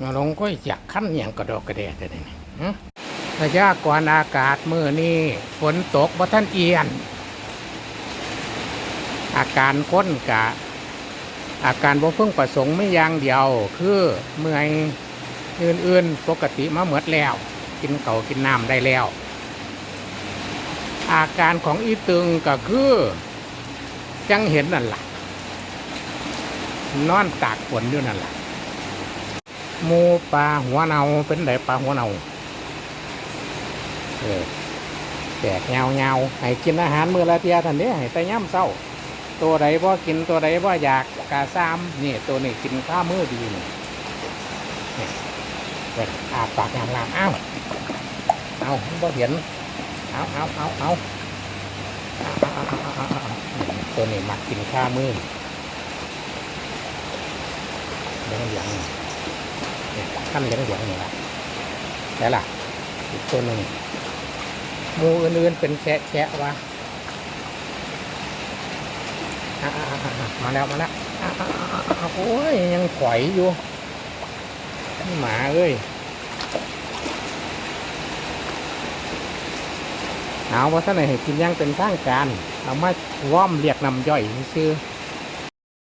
มาลงก็อยากขั้นอย่างกระดอกกระเดะแต่นี่หึระยะก่อนอากาศมือนี้ฝนตกบ่ท่านเอียน อาการค้นกะ อาการบ่เพิ่งประสงค์ไม่ยางเดียว คือเมื่อยอื่นๆปกติมาเหมือดแล้ว กินเขากินน้ำได้แล้ว อาการของอีตึงก็คือจังเห็นนั่นแหละนอนตากฝนอยู่นั่นแหละ หมูปลาหัวเนาเป็นไดปลาหัวเนาเออแจกเงาเงาให้กินอาหารมื้อละเทียทันเนี้ยให้แต่ย่ำเศร้า ตัวใดว่ากินตัวใดว่าอยากกระซ้ำนี่ตัวนี้กินข้ามื้อดีนี่เอาปากงามๆเอาเอาบ่เห็นเอาเอาเอาเอาตัวนี้มักกินข้ามือเดี๋ยวอย่าง ลืองๆนี่นี่ขั้นเหลืองเหลืองๆนี่ละแต่ล่ะอีกตัวหนึ่งมูอื่นๆเป็นแคะแคะวะมาแล้วมาแล้วโอ้ยยังขวายอยู่หมาเอ้ยเอาว่าท่านไหนกินอยังเป็นทางการ เอามาว่อมเรียกนำย่อยซื้อ